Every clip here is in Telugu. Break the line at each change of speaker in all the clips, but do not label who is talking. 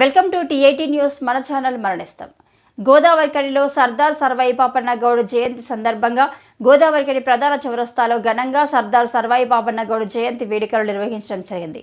Welcome to TIT news. మన ఛానల్ మరణిస్తాం. గోదావరికనిలో సర్దార్ సర్వాయి పాపన్న గౌడ్ జయంతి సందర్భంగా గోదావరికని ప్రధాన చౌరస్తాలో ఘనంగా సర్దార్ సర్వాయి పాపన్న గౌడ్ జయంతి వేడుకలు నిర్వహించడం జరిగింది.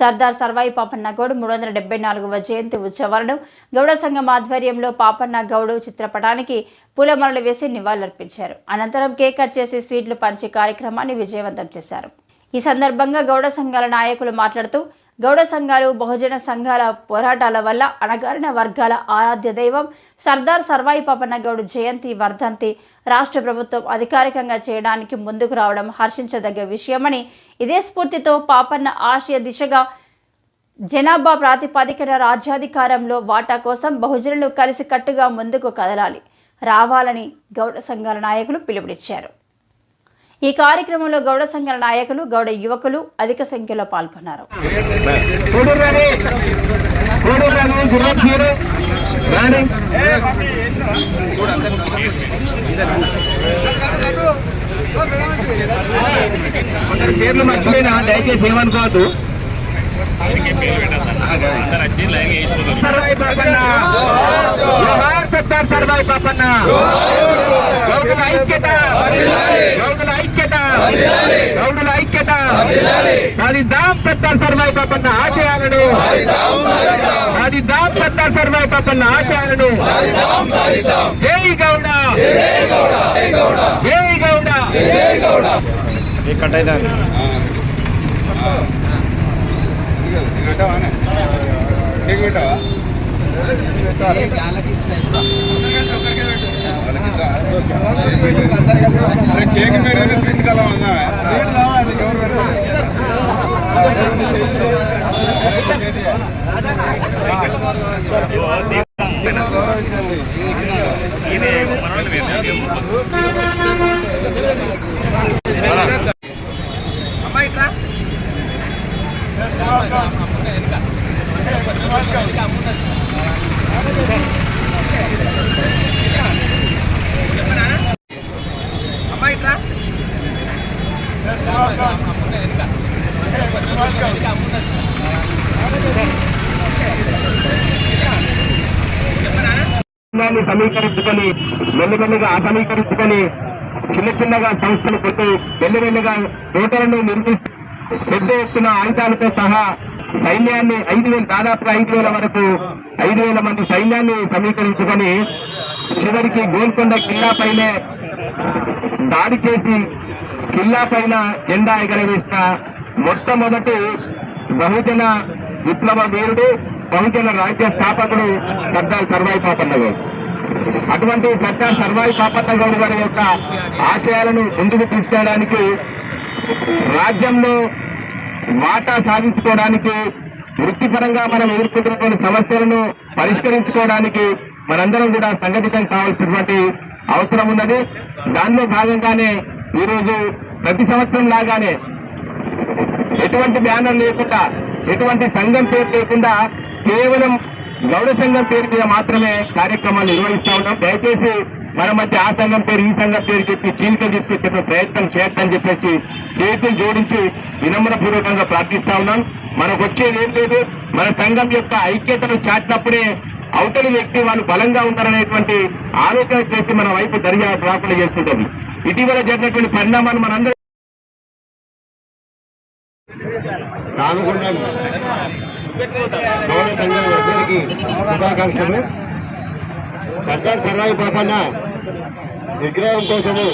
సర్దార్ సర్వాయి పాపన్న గౌడ్ మూడు వందల డెబ్బై నాలుగవ జయంతి ఉత్సవాలను గౌడ సంఘం ఆధ్వర్యంలో పాపన్న గౌడు చిత్రపటానికి పూలమరలు వేసి నివాళులర్పించారు. అనంతరం కేక్ కట్ చేసి స్వీట్లు పంచి కార్యక్రమాన్ని విజయవంతం చేశారు. ఈ సందర్భంగా గౌడ సంఘాల నాయకులు మాట్లాడుతూ గౌడ సంఘాలు బహుజన సంఘాల పోరాటాల వల్ల అణగారిన వర్గాల ఆరాధ్య దైవం సర్దార్ సర్వాయి పాపన్నగౌడ్ జయంతి వర్ధంతి రాష్ట్ర ప్రభుత్వం అధికారికంగా చేయడానికి ముందుకు రావడం హర్షించదగ్గ విషయమని ఇదే స్ఫూర్తితో పాపన్న ఆశయ దిశగా జనాభా ప్రాతిపదికన రాజ్యాధికారంలో వాటా కోసం బహుజనులు కలిసికట్టుగా ముందుకు కదలాలి. రావాలని గౌడ సంఘాల నాయకులు పిలుపునిచ్చారు. ఈ కార్యక్రమంలో గౌడ సంఘాల నాయకులు గౌడ యువకులు అధిక సంఖ్యలో పాల్గొన్నారు.
పేర్లు మర్చిపోయినా దయచేసి ఏమనుకోవద్దు. సర్వాయి పాపన్న జోహార్ సర్దార్ సర్వాయి పాపన్న గౌడుల ఐక్యత గౌడుల ఐక్యత గౌడుల ఐక్యత సాధిద్దాం సర్దార్ సర్వాయి పాపన్న ఆశయాలను సాధిద్దాం సర్దార్ సర్వాయి పాపన్న ఆశయాలను జై గౌడ జై గౌడ
కేక్ మీద స్వీట్ కదా
దాన్ని సమీకరించుకొని మెల్లమెల్లగా అసమీకరించుకొని చిన్న చిన్నగా సంస్థలు పెట్టి మెల్లమెల్లగా తోటలను నిర్మిస్తూ పెద్ద ఎత్తున ఆయుధాలతో సహా సైన్యాన్ని ఐదు వేల దాదాపుగా ఐదు వేల వరకు ఐదు వేల మంది సైన్యాన్ని సమీకరించుకొని చివరికి గోల్కొండ కిల్లా పైనే దాడి చేసి కిల్లా పైన జెండా ఎగరవేసిన మొట్టమొదటి బహుజన విప్లవ వీరుడు బహుజన రాజ్య స్థాపకుడు సర్దార్ సర్వాయి పాపన్న గౌడ్. అటువంటి సర్దార్ సర్వాయి పాపన్న గౌడ్ గారి యొక్క ఆశయాలను ముందుకు తీసుకెళ్ళడానికి రాజ్యంలో వాటా సాధించుకోవడానికి వృత్తిపరంగా మనం ఎదుర్కొంటున్నటువంటి సమస్యలను పరిష్కరించుకోవడానికి మనందరం కూడా సంఘటితం కావాల్సినటువంటి అవసరం ఉన్నది. దానిలో భాగంగానే ఈరోజు ప్రతి సంవత్సరం లాగానే ఎటువంటి బ్యానర్ లేకుండా ఎటువంటి సంఘం పేరు లేకుండా కేవలం గౌడ సంఘం పేరు మీద మాత్రమే కార్యక్రమాలు నిర్వహిస్తా ఉన్నాం. దయచేసి మన మధ్య ఆ సంఘం పేరు ఈ సంఘం పేరు చెప్పి చీలికలు తీసుకొచ్చే ప్రయత్నం చేయొద్దని చెప్పేసి చేతులు జోడించి వినమ్ర పూర్వకంగా ప్రార్థిస్తా ఉన్నాం. మనకు వచ్చేది ఏం లేదు. మన సంఘం యొక్క ఐక్యతను చాటినప్పుడే అవతలి వ్యక్తి వాళ్ళు బలంగా ఉంటారనేటువంటి ఆలోచన చేసి మన వైపు దర్యాప్తు రాకుండా చేస్తుంటుంది ఇటీవల జరిగినటువంటి పరిణామాలు మనందరూ రానుకుండా సంఘం అందరికీ శుభాకాంక్షలు. సర్దార్ సర్వాయి పాపన్న విగ్రహం కోసము.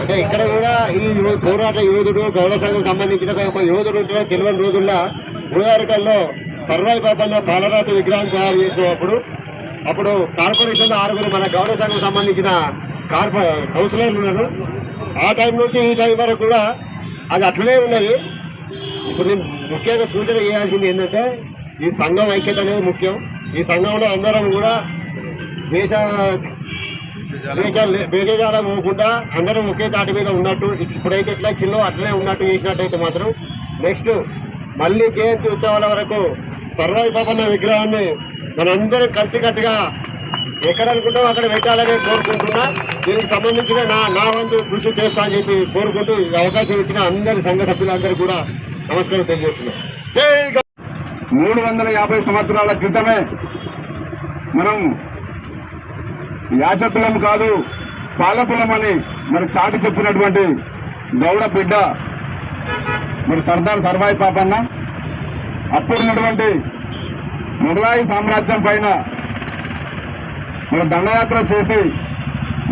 అంటే ఇక్కడ కూడా ఈ పోరాట యోధుడు గౌడ సంఘం సంబంధించిన ఒక యోధుడు ఉంటున్న తెలియని రోజుల్లో గుడివారికల్లో సర్వాయి పాపన్న పాలరాత విగ్రహం తయారు చేసినప్పుడు అప్పుడు కార్పొరేషన్ ఆరుగురు మన గౌడ సంఘం సంబంధించిన కార్పొ కౌన్సిలర్లు ఉన్నారు. ఆ టైం నుంచి ఈ టైం వరకు కూడా అది అట్లనే ఉన్నది. ఇప్పుడు నేను ముఖ్యంగా సూచన చేయాల్సింది ఏంటంటే ఈ సంఘం ఐక్యత అనేది ముఖ్యం. ఈ సంఘంలో అందరం కూడా దేశ దేశాలు భేజాల పోకుండా అందరం ఒకే తాటి మీద ఉన్నట్టు ఇప్పుడైతే ఎట్లా చిల్లో అట్లనే ఉన్నట్టు చేసినట్టయితే మాత్రం నెక్స్ట్ మళ్ళీ జయంతి ఉత్సవాల వరకు సర్వాయి పాపన్న విగ్రహాన్ని మనందరం కలిసికట్టుగా ఎక్కడ అనుకుంటాం అక్కడ పెట్టాలని కోరుకుంటున్నా. దీనికి సంబంధించిన నా నా వంతు కృషి చేస్తా అని చెప్పి కోరుకుంటూ ఈ అవకాశం ఇచ్చిన అందరి సంఘ సభ్యులందరూ కూడా నమస్కారం తెలియజేస్తున్నాం. జై
మూడు వందల యాభై సంవత్సరాల క్రితమే మనం యాచకులం కాదు పాలకులం అని మరి చాటి చెప్పినటువంటి గౌడ బిడ్డ మరి సర్దార్ సర్వాయి పాపన్న. అప్పుడున్నటువంటి మొఘలాయి సామ్రాజ్యం పైన మరి దండయాత్ర చేసి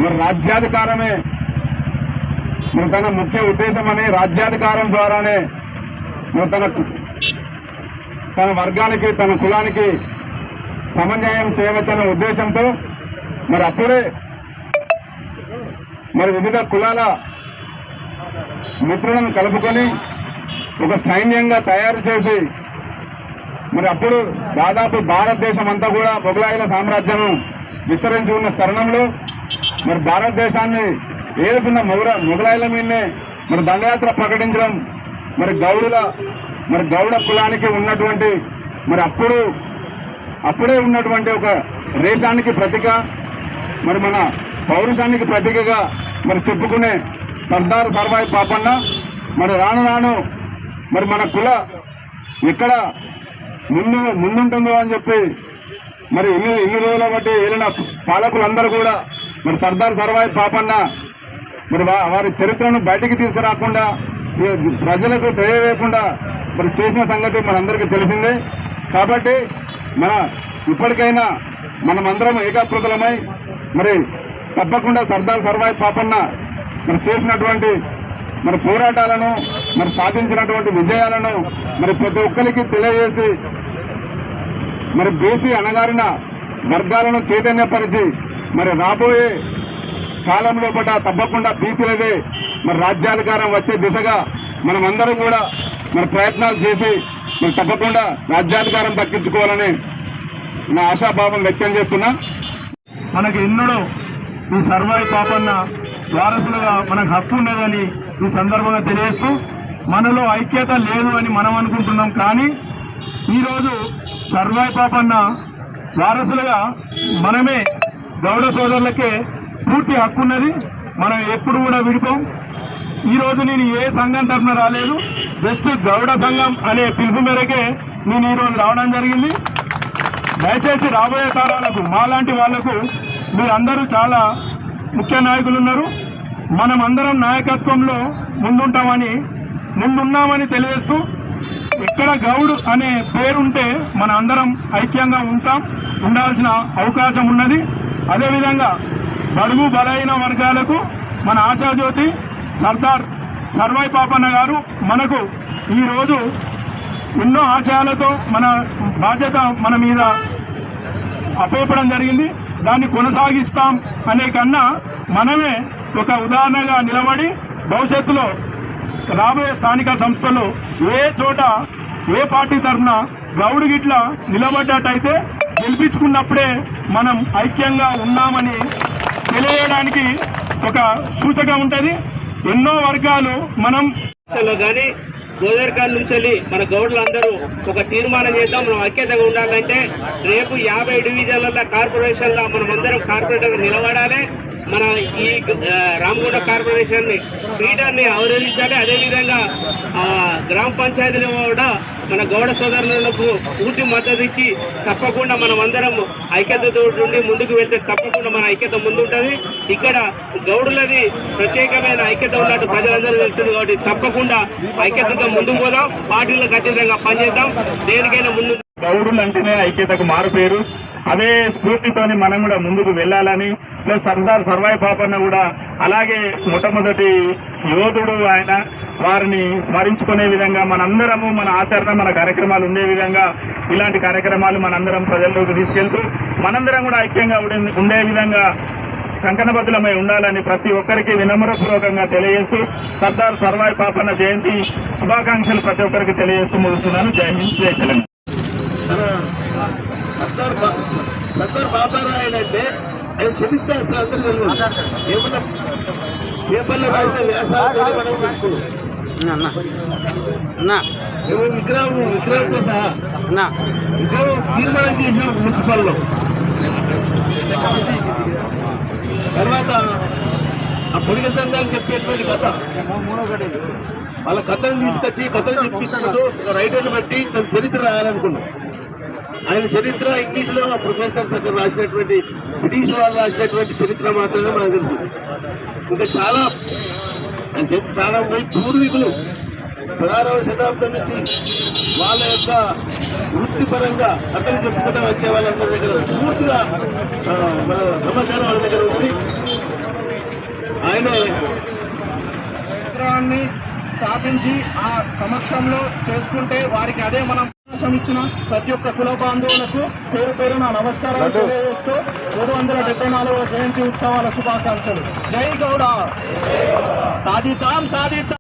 మరి రాజ్యాధికారమే మరి తన ముఖ్య ఉద్దేశం అని రాజ్యాధికారం ద్వారానే మరి తన తన వర్గానికి తన కులానికి సమన్యాయం చేయవచ్చనే ఉద్దేశంతో మరి అప్పుడే మరి వివిధ కులాల మిత్రులను కలుపుకొని ఒక సైన్యంగా తయారు చేసి మరి అప్పుడు దాదాపు భారతదేశం అంతా కూడా మొఘలాయుల సామ్రాజ్యం విస్తరించి ఉన్న తరుణంలో మరి భారతదేశాన్ని ఏలుతున్న మొగల మొఘలాయుల మీదనే మరి దండయాత్ర ప్రకటించడం మరి గౌడుల మరి గౌడ కులానికి ఉన్నటువంటి మరి అప్పుడు అప్పుడే ఉన్నటువంటి ఒక రేషానికి ప్రతిక మరి మన పౌరుషానికి ప్రతీకగా మరి చెప్పుకునే సర్దార్ సర్వాయి పాపన్న మరి రాను రాను మరి మన కుల ఎక్కడ ముందు ముందుంటుందో అని చెప్పి మరి ఇన్ని ఇన్ని రోజుల బట్టి వెళ్ళిన పాలకులందరూ కూడా మరి సర్దార్ సర్వాయి పాపన్న మరి వారి చరిత్రను బయటికి తీసుకురాకుండా ప్రజలకు తెలియవేయకుండా మరి చేసిన సంగతి మనందరికీ తెలిసిందే. కాబట్టి మన ఇప్పటికైనా మనమందరం ఏకాకృతలమై మరి తప్పకుండా సర్దార్ సర్వాయి పాపన్న మరి చేసినటువంటి మరి పోరాటాలను మరి సాధించినటువంటి విజయాలను మరి ప్రతి ఒక్కరికి తెలియజేసి మరి బీసీ అణగారిన వర్గాలను చైతన్యపరిచి మరి రాబోయే కాలం లోపల తప్పకుండా బీసీలదే మరి రాజ్యాధికారం వచ్చే దిశగా మనమందరం కూడా మరి ప్రయత్నాలు చేసి మరి తప్పకుండా రాజ్యాధికారం దక్కించుకోవాలని నా ఆశాభావం వ్యక్తం చేస్తున్నా.
మనకి ఎన్నడూ ఈ సర్వాయి పాపన్న వారసులుగా మనకు హక్కు ఉండదని ఈ సందర్భంగా తెలియజేస్తూ మనలో ఐక్యత లేదు అని మనం అనుకుంటున్నాం కానీ ఈరోజు సర్వాయి పాపన్న వారసులుగా మనమే గౌడ సోదరులకే పూర్తి హక్కు ఉన్నది మనం ఎప్పుడు కూడా విడిపోం. ఈ రోజు నేను ఏ సంఘం తరఫున రాలేదు. జస్ట్ గౌడ సంఘం అనే పిలుపు మేరకే నేను ఈరోజు రావడం జరిగింది. దయచేసి రాబోయే తరాలకు మాలాంటి వాళ్ళకు మీరందరూ చాలా ముఖ్య నాయకులు ఉన్నారు. మనం అందరం నాయకత్వంలో ముందుంటామని ముందున్నామని తెలియజేస్తూ ఎక్కడ గౌడ్ అనే పేరుంటే మన అందరం ఐక్యంగా ఉంటాం ఉండాల్సిన అవకాశం ఉన్నది. అదేవిధంగా బడుగు బలైన వర్గాలకు మన ఆశాజ్యోతి సర్దార్ సర్వాయి పాపన్న గారు మనకు ఈరోజు ఎన్నో ఆశయాలతో మన బాధ్యత మన మీద అప్పేపడం జరిగింది. దాన్ని కొనసాగిస్తాం అనే కన్నా మనమే ఒక ఉదాహరణగా నిలబడి భవిష్యత్తులో రాబోయే స్థానిక సంస్థలు ఏ చోట ఏ పార్టీ తరఫున గౌడు గిట్ల నిలబడ్డట్టయితే గెలిపించుకున్నప్పుడే మనం ఐక్యంగా ఉన్నామని తెలియడానికి ఒక సూచక ఉంటుంది. ఎన్నో వర్గాలు మనం
లో కానీ గోదావరికాల నుంచి వెళ్ళి మన గౌడ్లందరూ ఒక తీర్మానం చేద్దాం మనం ఐక్యతగా ఉండాలంటే రేపు యాభై డివిజన్ల కార్పొరేషన్లో మనం అందరం కార్పొరేటర్ నిలబడాలి. మన ఈ రామగుండ కార్పొరేషన్ లీడర్ అవరోధించాలి అదేవిధంగా గ్రామ పంచాయతీలో కూడా మన గౌడ సోదరులకు పూర్తి మద్దతు ఇచ్చి తప్పకుండా మనం అందరం ఐక్యతతో ఉండి ముందుకు వెళ్తే తప్పకుండా మన ఐక్యత ముందుంటుంది. ఇక్కడ గౌడులది ప్రత్యేకమైన ఐక్యత ఉన్నట్టు ప్రజలందరూ తెలుస్తుంది కాబట్టి తప్పకుండా ఐక్యతతో ముందుకు పోదాం. పార్టీలకు ఖచ్చితంగా పనిచేద్దాం. దేనికైనా ముందు
గౌడులు అంటేనే ఐక్యతకు మారుపేరు అదే స్ఫూర్తితోని మనం కూడా ముందుకు వెళ్ళాలని ప్లస్ సర్దార్ సర్వాయి పాపన్న కూడా అలాగే మొట్టమొదటి యోధుడు ఆయన వారిని స్మరించుకునే విధంగా మనందరము మన ఆచరణ మన కార్యక్రమాలు ఉండే విధంగా ఇలాంటి కార్యక్రమాలు మనందరం ప్రజల్లోకి తీసుకెళ్తూ మనందరం కూడా ఐక్యంగా ఉండే- ఉండే విధంగా కంకణబద్ధులమై ఉండాలని ప్రతి ఒక్కరికి వినమ్రపూర్వకంగా తెలియజేస్తూ సర్దార్ సర్వాయి పాపన్న జయంతి శుభాకాంక్షలు ప్రతి ఒక్కరికి తెలియజేస్తూ ముగుస్తున్నాను. జై హింద్ జై తెలంగాణ.
సర్దార్ బాబారావు ఆయన అంటే ఆయన చరిత్ర అసలు అందరూ తెలియదు. ఏమన్నా పేపర్లో రాసిన వ్యాసాలతో మనం విగ్రహం విగ్రహంతో సహా. విగ్రహం తీర్మానం చేసిన మున్సిపల్లో. తర్వాత అప్పుడు
ముడిగ సంఘాలు చెప్పేటువంటి కథ. వాళ్ళ కథను తీసుకొచ్చి కథలు చెప్పించుకుంటూ ఒక రైటర్ని బట్టి తన చరిత్ర రాయాలనుకున్నాం. ఆయన చరిత్ర ఇంగ్లీష్లో ప్రొఫెసర్స్ అక్కడ రాసినటువంటి బ్రిటిష్ వాళ్ళు రాసినటువంటి చరిత్ర మాత్రమే మనకు తెలుసు. ఇంకా చాలా ఆయన చాలా మంది పూర్వీకులు పదహారవ శతాబ్దం నుంచి వాళ్ళ యొక్క వృత్తిపరంగా అక్కడ చెప్పుకుంటూ వచ్చే వాళ్ళందరి దగ్గర పూర్తిగా మన సమాచారం వాళ్ళ దగ్గర ఉంది. ఆయన
స్థాపించి ఆ సంవత్సరంలో చేసుకుంటే వారికి అదే మనం అవకాశం ఇచ్చిన ప్రతి ఒక్క కుల బాంధవులకు పేరు పేరు నా నమస్కారాలు తెలియజేస్తూ మూడు వందల డెబ్బై నాలుగవ జయంతి ఉత్సవాల శుభాకాంక్షలు. జై గౌడ. సాధితాం సాధితాం